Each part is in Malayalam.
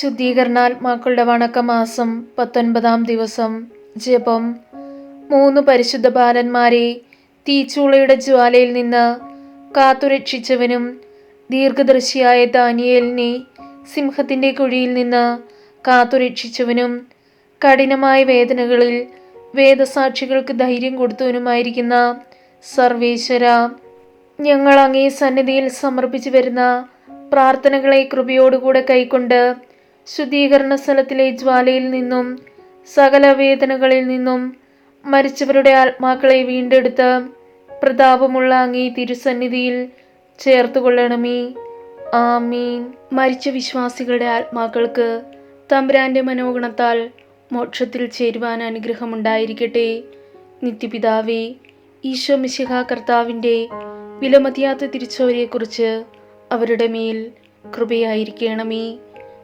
ശുദ്ധീകരണാത്മാക്കളുടെ വണക്കമാസം പത്തൊൻപതാം ദിവസം. ജപം. മൂന്ന് പരിശുദ്ധ ബാലന്മാരെ തീച്ചൂളയുടെ ജ്വാലയിൽ നിന്ന് കാത്തുരക്ഷിച്ചവനും ദീർഘദർശിയായ ദാനിയേലിനെ സിംഹത്തിന്റെ കുഴിയിൽ നിന്ന് കാത്തുരക്ഷിച്ചവനും കഠിനമായ വേദനകളിൽ വേദസാക്ഷികൾക്ക് ധൈര്യം കൊടുത്തവനുമായിരിക്കുന്ന സർവേശ്വര ഞങ്ങൾ അങ്ങേ സന്നിധിയിൽ സമർപ്പിച്ചു വരുന്ന പ്രാർത്ഥനകളെ കൃപയോടുകൂടെ കൈക്കൊണ്ട് ശുദ്ധീകരണ സ്ഥലത്തിലെ ജ്വാലയിൽ നിന്നും സകല വേദനകളിൽ നിന്നും മരിച്ചവരുടെ ആത്മാക്കളെ വീണ്ടെടുത്ത് പ്രതാപമുള്ള അങ്ങേ തിരുസന്നിധിയിൽ ചേർത്തുകൊള്ളണമേ. ആമീൻ. മരിച്ച വിശ്വാസികളുടെ ആത്മാക്കൾക്ക് തമ്പുരാന്റെ മനോഗുണത്താൽ മോക്ഷത്തിൽ ചേരുവാൻ അനുഗ്രഹമുണ്ടായിരിക്കട്ടെ. നിത്യപിതാവേ ഈശോ മിശിഹ കർത്താവിന്റെ വിലമതിയാത്ത തിരിച്ചവരെക്കുറിച്ച് അവരുടെ മേൽ കൃപയായിരിക്കണമേ.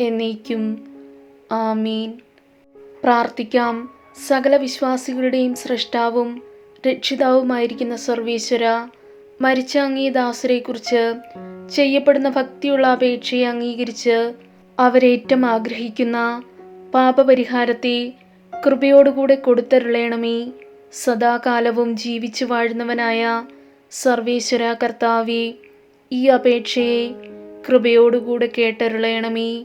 എന്നേക്കും. ആമീൻ. പ്രാർത്ഥിക്കാം. സകല വിശ്വാസികളുടെയും സൃഷ്ടാവും രക്ഷിതാവുമായിരിക്കുന്ന സർവേശ്വര മരിച്ച അങ്ങേ ദാസരെക്കുറിച്ച് ചെയ്യപ്പെടുന്ന ഭക്തിയുള്ള അപേക്ഷയെ അംഗീകരിച്ച് അവരേറ്റം ആഗ്രഹിക്കുന്ന പാപപരിഹാരത്തെ കൃപയോടുകൂടെ കൊടുത്തരുളയണമേ സദാകാലവും ജീവിച്ചു വാഴുന്നവനായ സർവേശ്വര കർത്താവെ ഈ അപേക്ഷയെ കൃപയോടുകൂടെ കേട്ടരുളയണമേ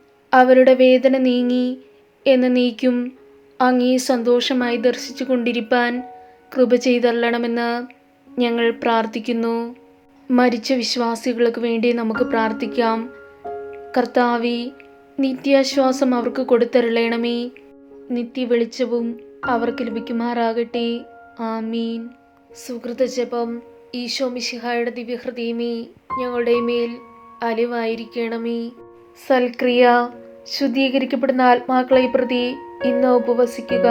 അവരുടെ വേദന നീങ്ങി എന്ന് നീക്കും. അങ്ങേ സന്തോഷമായി ദർശിച്ചു കൊണ്ടിരിപ്പാൻ കൃപ ചെയ്തള്ളണമെന്ന് ഞങ്ങൾ പ്രാർത്ഥിക്കുന്നു. മരിച്ച വിശ്വാസികൾക്ക് വേണ്ടി നമുക്ക് പ്രാർത്ഥിക്കാം. കർത്താവി നിത്യാശ്വാസം അവർക്ക് കൊടുത്തരുളയണമേ നിത്യവെളിച്ചവും അവർക്ക് ലഭിക്കുമാറാകട്ടെ. ആമീൻ. സുഹൃത ജപം ഈശോ മിശിഹായുടെ ദിവ്യഹൃദയമേ ഞങ്ങളുടെ മേൽ അലിവായിരിക്കണമേ. സൽക്രിയ ശുദ്ധീകരിക്കപ്പെടുന്ന ആത്മാക്കളെ പ്രതി ഇന്ന് ഉപവസിക്കുക.